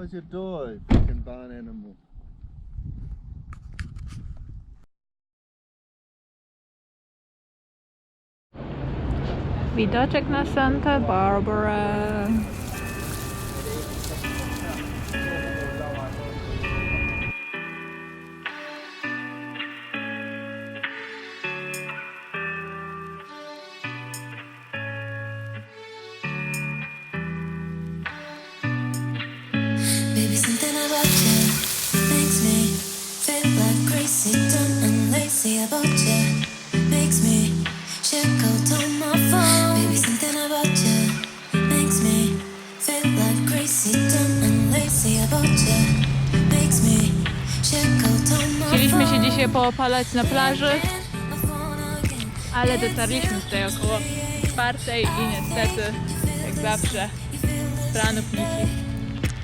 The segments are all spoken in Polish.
Close your door, you fucking barn animal. Widoczek na Santa Barbara. Się poopalać na plaży, ale dotarliśmy tutaj około czwartej i niestety, jak zawsze, planów nici.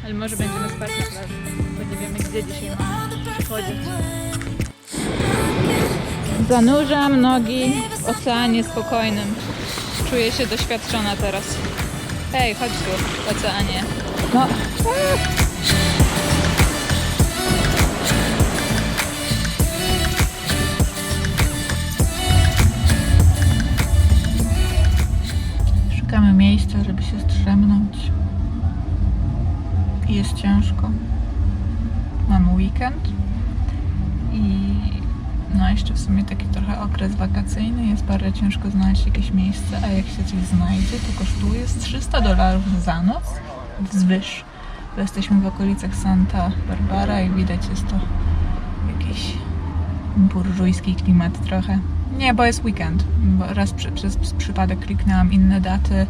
Ale może będziemy spać na plaży, bo nie wiemy gdzie dzisiaj przychodzić. Zanurzam nogi w oceanie spokojnym. Czuję się doświadczona teraz. Hej, chodź tu oceanie. No. Szukamy miejsca, żeby się strzemnąć. Jest ciężko. Mamy weekend i no jeszcze w sumie taki trochę okres wakacyjny. Jest bardzo ciężko znaleźć jakieś miejsce, a jak się coś znajdzie, to kosztuje z 300 dolarów za noc wzwyż. Bo jesteśmy w okolicach Santa Barbara i widać jest to burżujski klimat trochę. Nie, bo jest weekend. Bo raz przy, przez przypadek kliknęłam inne daty,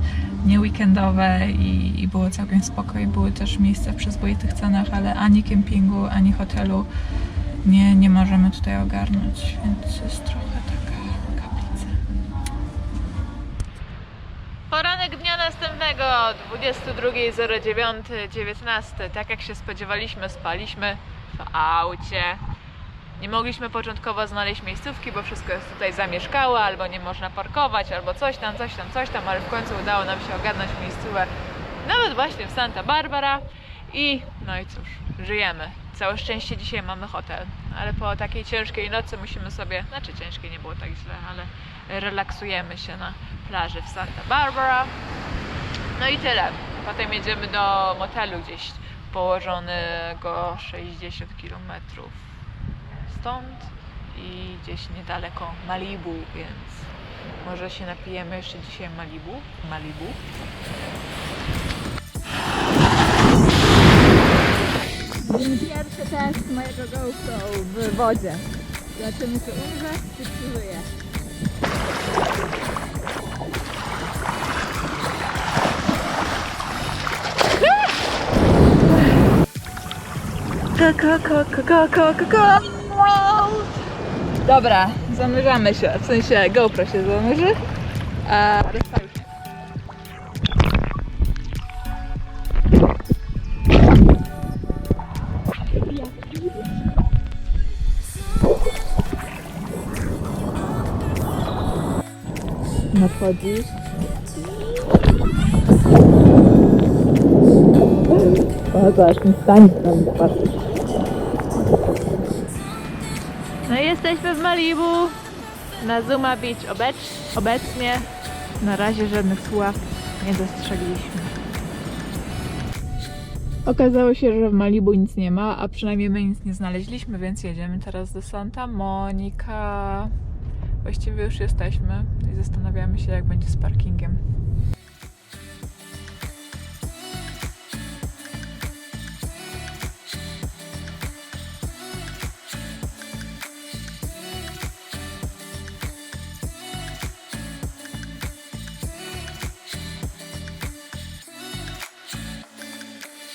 nie weekendowe i, i było całkiem spoko i były też miejsca w przyzwoitych cenach, ale ani kempingu, ani hotelu nie, nie możemy tutaj ogarnąć, więc jest trochę taka kaplica. Poranek dnia następnego, 22.09.19. Tak jak się spodziewaliśmy, spaliśmy w aucie. Nie mogliśmy początkowo znaleźć miejscówki, bo wszystko jest tutaj zamieszkałe, albo nie można parkować, albo coś tam, coś tam, coś tam, ale w końcu udało nam się ogarnąć miejscówkę nawet właśnie w Santa Barbara i no i cóż, żyjemy. Całe szczęście dzisiaj mamy hotel, ale po takiej ciężkiej nocy musimy sobie, znaczy ciężkiej nie było tak źle, ale relaksujemy się na plaży w Santa Barbara. No i tyle. Potem jedziemy do motelu gdzieś położonego 60 km stąd i gdzieś niedaleko Malibu, więc może się napijemy jeszcze dzisiaj Malibu. Malibu. Pierwszy test mojego GoPro w wodzie. Zobaczymy czy umrze, czy przeżyje. Ko, ko, ko, ko, ko, ko, ko. Dobra, zanurzamy się, w sensie GoPro się zanurzy, a reszta już nie. Nadchodzisz. O, zobacz, mi stanie tam patrzysz. No i jesteśmy w Malibu na Zuma Beach obecz, obecnie. Na razie żadnych sław nie dostrzegliśmy. Okazało się, że w Malibu nic nie ma, a przynajmniej my nic nie znaleźliśmy, więc jedziemy teraz do Santa Monica. Właściwie już jesteśmy i zastanawiamy się, jak będzie z parkingiem.